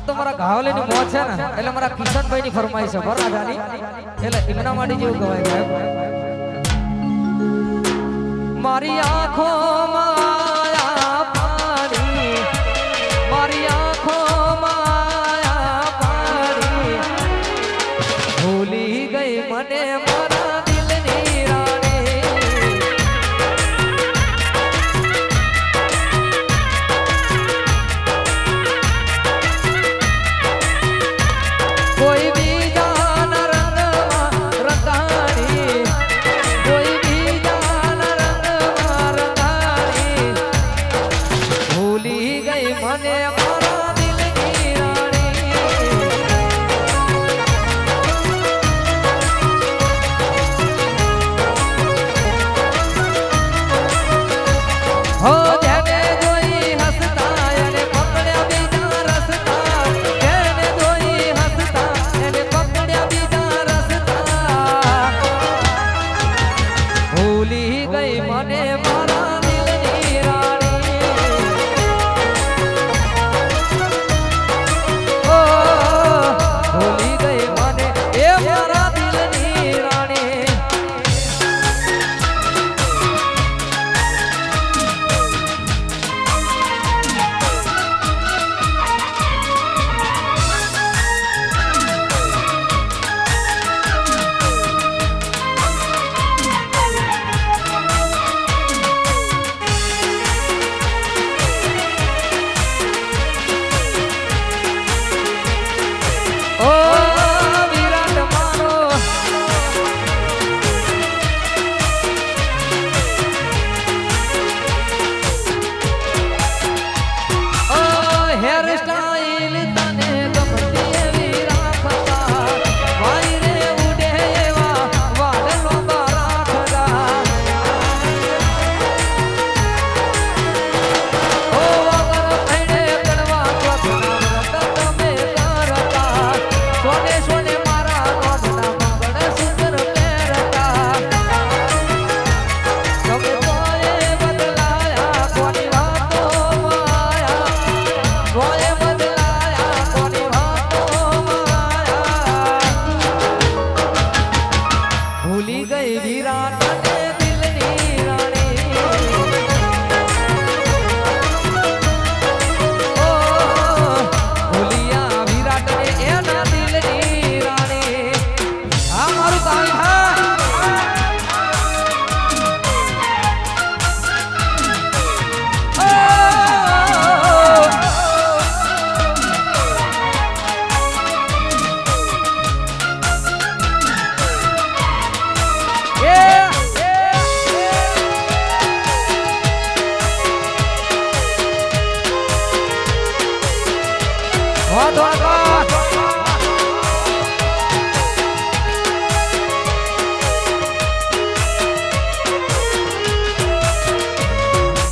તો મારા ઘાવલી ની મોં છે ને, એટલે મારા કિશનભાઈ ની ફરમાઈ છે બરાબર એટલે એમના માટે જેવું કહેવાય મારી આંખો માં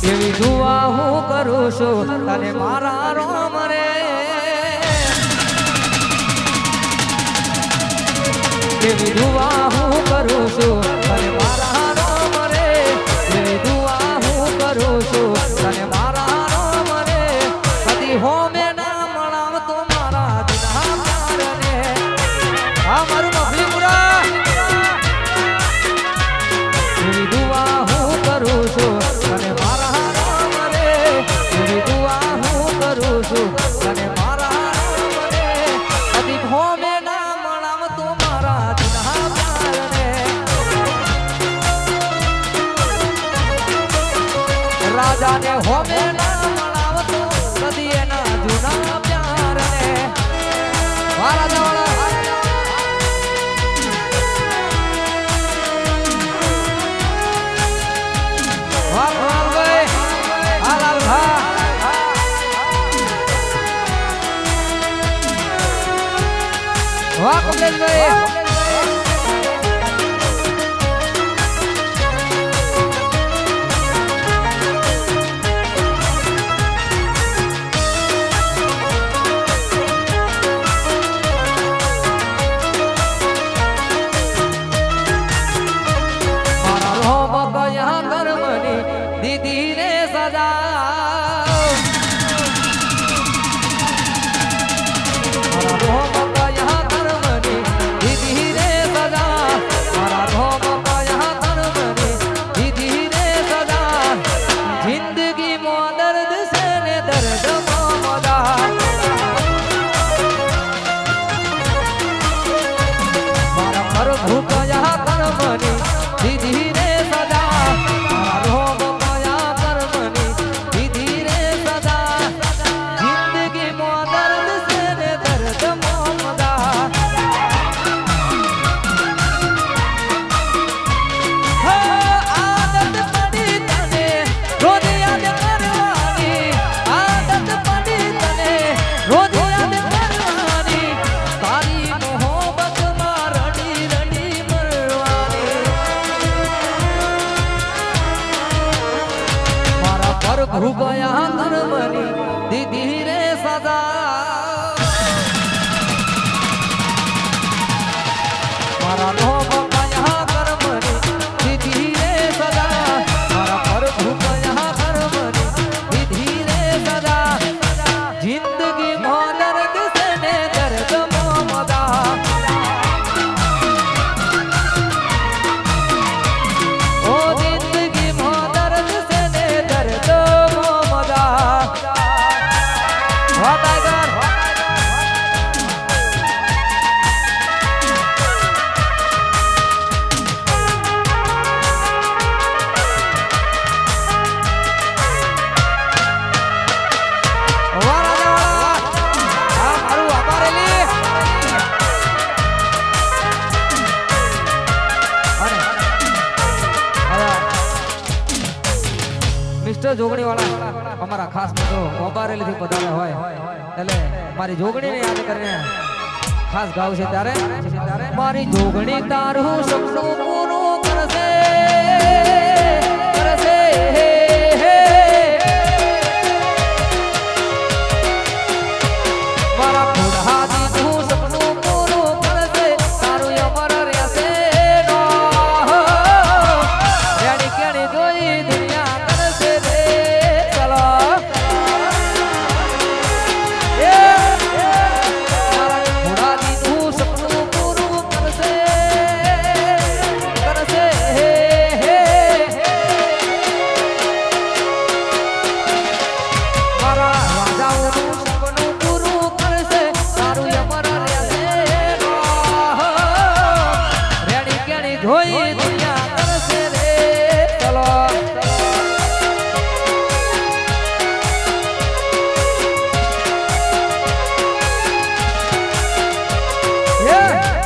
એવી દુઆ હું કરું છું તને મારા રોમ રે. એવી દુઆ વાહ કમલેશભાઈ છે જોગણી વાળા અમારા ખાસ મિત્રો વબારેલી થી પધારે હોય, એટલે મારી જોગણી ને યાદ કરીને ખાસ ગાવ છે ત્યારે. મારી જોગણી તારું સપનું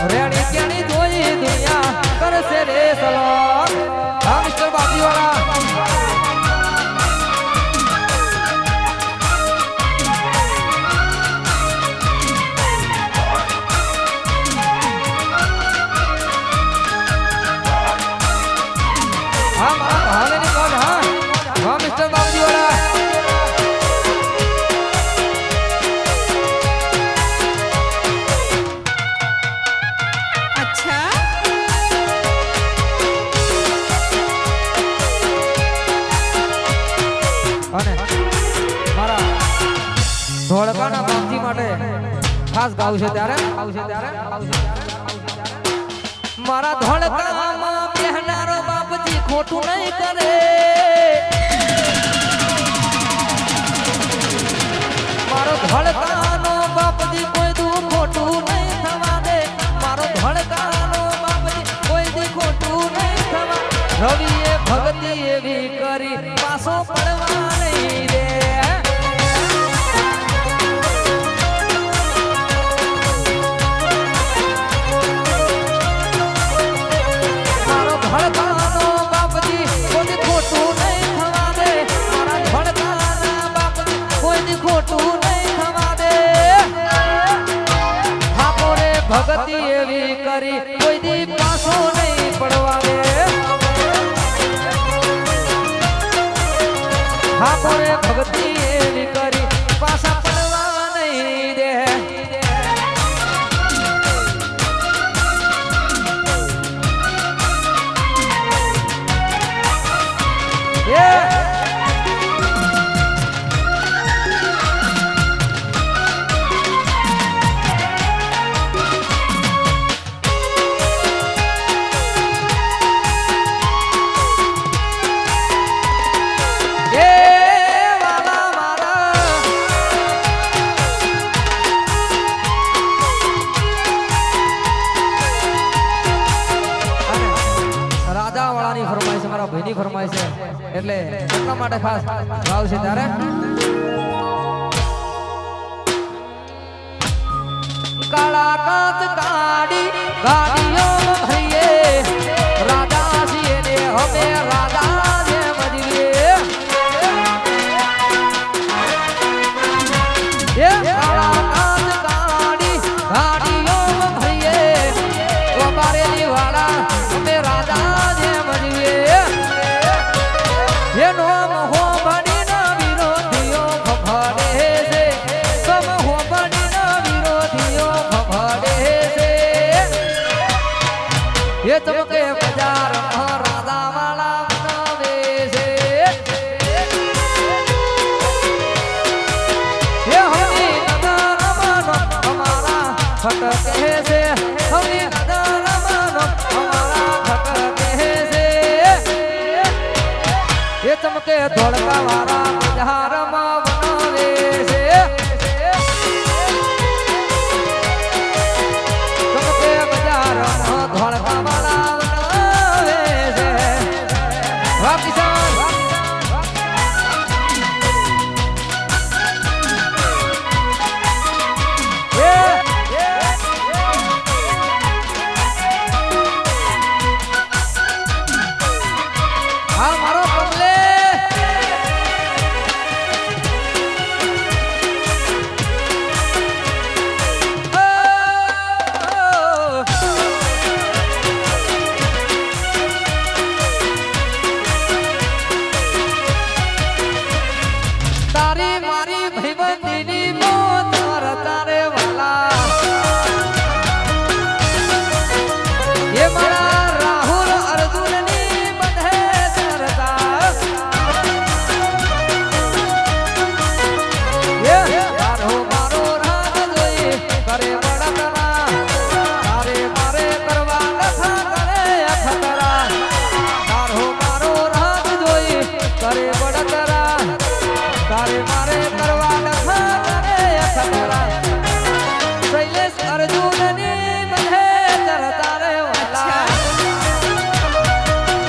રેણી કેણી જોઈ દુનિયા કરશે રે સલામ આવશે ત્યારે. આવશે ત્યારે મારા ધોળકામાં પહેનારો બાપજી ખોટું નહીં કરે. મારો ધોળકાનો બાપજી કોઈ દુ ખોટું નહીં થવા દે. મારો ધોળકાનો બાપજી કોઈ દુ ખોટું નહીં થવા રવિએ ભક્તિ એવી કરી પાસો પડવા ઠાકોરે ભક્તિ એવી કરી માટે ખાસ ભાવ છે ત્યારે. ફટ કહે છે હમે નદરમનો અમારા ફટ કહે છે એ ચમકે ધોળકા